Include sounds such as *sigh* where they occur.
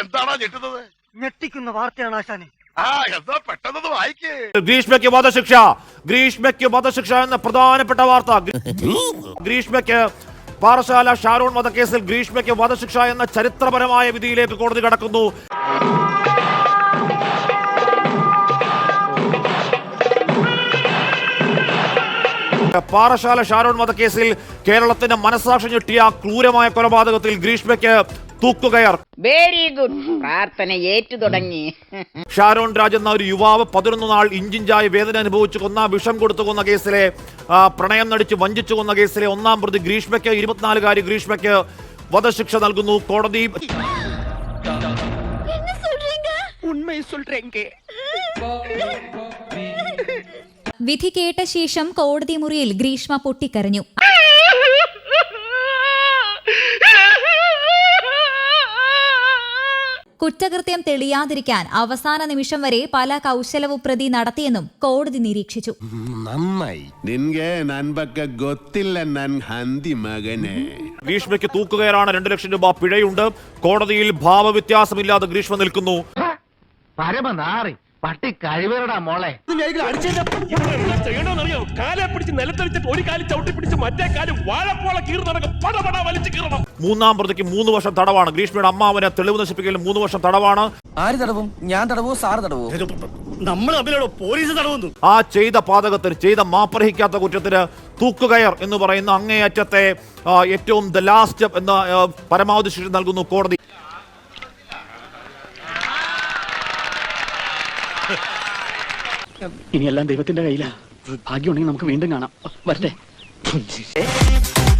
എന്താണോ ഞെട്ടുന്നത്? ഞെട്ടിക്കുന്ന വാർത്തയാണ് ആശാനെ. ഗ്രീഷ്മയ്ക്ക് വധശിക്ഷ. ഗ്രീഷ്മയ്ക്ക് വധശിക്ഷ എന്ന പ്രധാനപ്പെട്ട വാർത്ത. ഗ്രീ- ഗ്രീഷ്മയ്ക്ക് പാറശാല ഷാരൂൺ വധക്കേസിൽ ഗ്രീഷ്മയ്ക്ക് വധശിക്ഷ എന്ന ചരിത്രപരമായ വിധിയിലേക്ക് കോടതി കടക്കുന്നു. പാറശാല ഷാരോൺ വധക്കേസിൽ കേരളത്തിന്റെ മനസാക്ഷി ഞെട്ടിയ ക്രൂരമായ കൊലപാതകത്തിൽ ഗ്രീഷ്മയ്ക്ക് തൂക്കുകയർ. വെരി ഗുഡ് പ്രാർത്ഥന ഏറ്റു തുടങ്ങി. ഷാരോൺ രാജ് എന്ന ഒരു യുവാവ് പതിനൊന്ന് നാൾ ഇഞ്ചിഞ്ചായി വേദന അനുഭവിച്ചു കൊന്ന വിഷം കൊടുത്തു കൊന്ന കേസിലെ പ്രണയം നടിച്ച് വഞ്ചിച്ചു കൊന്ന കേസിലെ ഒന്നാം പ്രതി ഗ്രീഷ്മയ്ക്ക് ഇരുപത്തിനാലുകാരി ഗ്രീഷ്മയ്ക്ക് വധശിക്ഷ നൽകുന്നു കോടതി. വിധി കേട്ട ശേഷം കോടതി മുറിയിൽ ഗ്രീഷ്മ പൊട്ടിക്കരഞ്ഞു. കുറ്റകൃത്യം തെളിയാതിരിക്കാൻ അവസാന നിമിഷം വരെ പല കൗശലവും പ്രതി നടത്തിയെന്നും കോടതി നിരീക്ഷിച്ചു. നന്നായി. ഗൊത്തില്ല നൻ ഹന്തി ഗ്രീഷ്മയ്ക്ക് തൂക്കുകയറാണ് രണ്ടു ലക്ഷം രൂപ പിഴയുണ്ട്. കോടതിയിൽ ഭാവവ്യത്യാസമില്ലാതെ ഗ്രീഷ്മ നിൽക്കുന്നു. പരമനാറി. പട്ടി കഴിവേറടാ മോളെ. ചെയ്യണമെന്നറിയോ കാലെ പിടിച്ച് നിലത്തെളിച്ചിട്ട് ഒരു കാലം ചവിട്ടി പിടിച്ച് മറ്റേ കാലം വാഴപ്പോള കീറുന്നടക്കം പടപട വലിച്ചു കീറണം. മൂന്നാം പ്രതിക്ക് മൂന്ന് വർഷം തടവാണ്. ഗ്രീഷ്മയുടെ അമ്മാവനെ തെളിവ് നശിപ്പിക്കൽ മൂന്ന് വർഷം തടവാണ്. ആര് തടവും? ഞാൻ തടവോ? സാറ് തടവോ? നമ്മൾ തമ്മിലാണോ പോലീസ് തടവുന്നു? ആ ചെയ്ത പാതകത്തിന് ചെയ്ത മാപ്രഹിക്കാത്ത കുറ്റത്തിന് തൂക്കുകയർ എന്ന് പറയുന്ന അങ്ങേയറ്റത്തെ ഏറ്റവും ദ ലാസ്റ്റ് എന്ന പരമാവധി ശിക്ഷ നൽകുന്നു കോടതി. ഇനിയെല്ലാം ദൈവത്തിന്റെ കയ്യിലാ. ഭാഗ്യമുണ്ടെങ്കിൽ നമുക്ക് വീണ്ടും കാണാം. വരട്ടെ. *laughs*